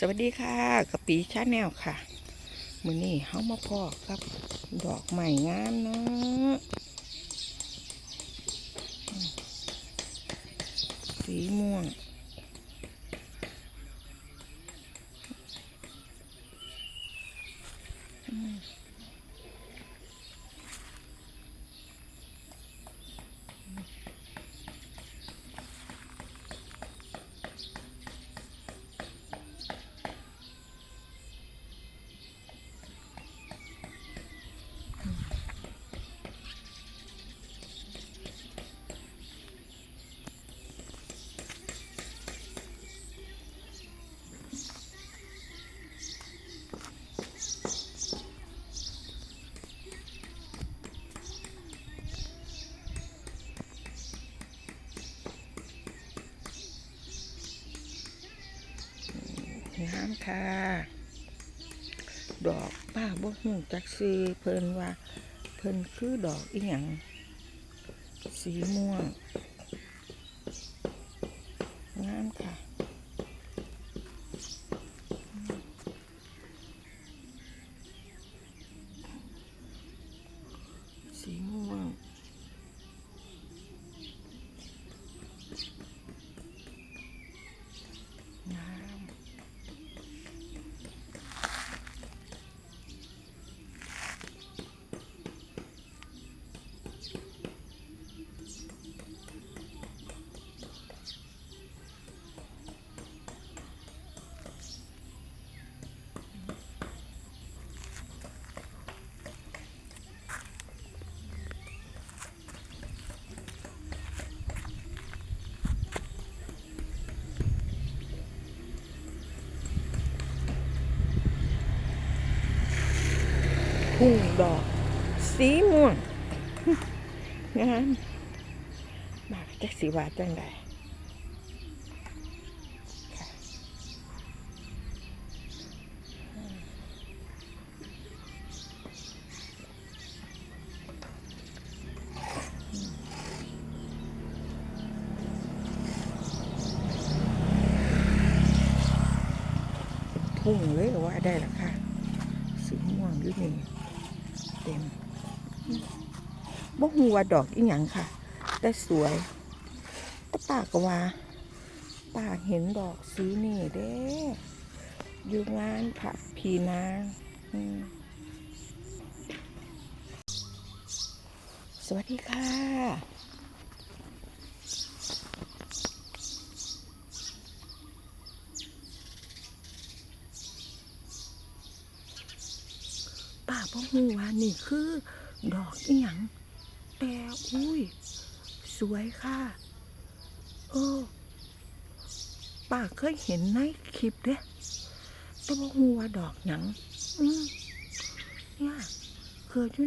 สวัสดีค่ะกะปีชาแนลค่ะ มือนี้เขามาพอกับ ดอกใหม่งามเนาะสีม่วง งามค่ะ ดอกป้าบ่หูจักซื้อเพิ่นว่า เพิ่นคือดอกอีหยังสีม่วงงามค่ะ สีม่วง งาม ทุ่งดอก สีม่วงงามมากจักสีวาจังไดค่ะทุ่งเลยว่าได้ละค่ะ สีม่วงอยู่นี่ ต็มบ่หูว่าดอกอีหยังค่ะ แต่สวยแต่ป้ากว่าป้าเห็นดอกสีนี่เด้อยู่งานผักพีนางสวัสดีค่ะ ป้าพ่อหูว่านี่คือ ดอกอีหยังแต่อุ้ย สวยค่ะเออป้าเคยเห็นในคลิปเด้แต่พ่อหูว่าดอกหยังอืมเนี่ยเกิดอยู่นะ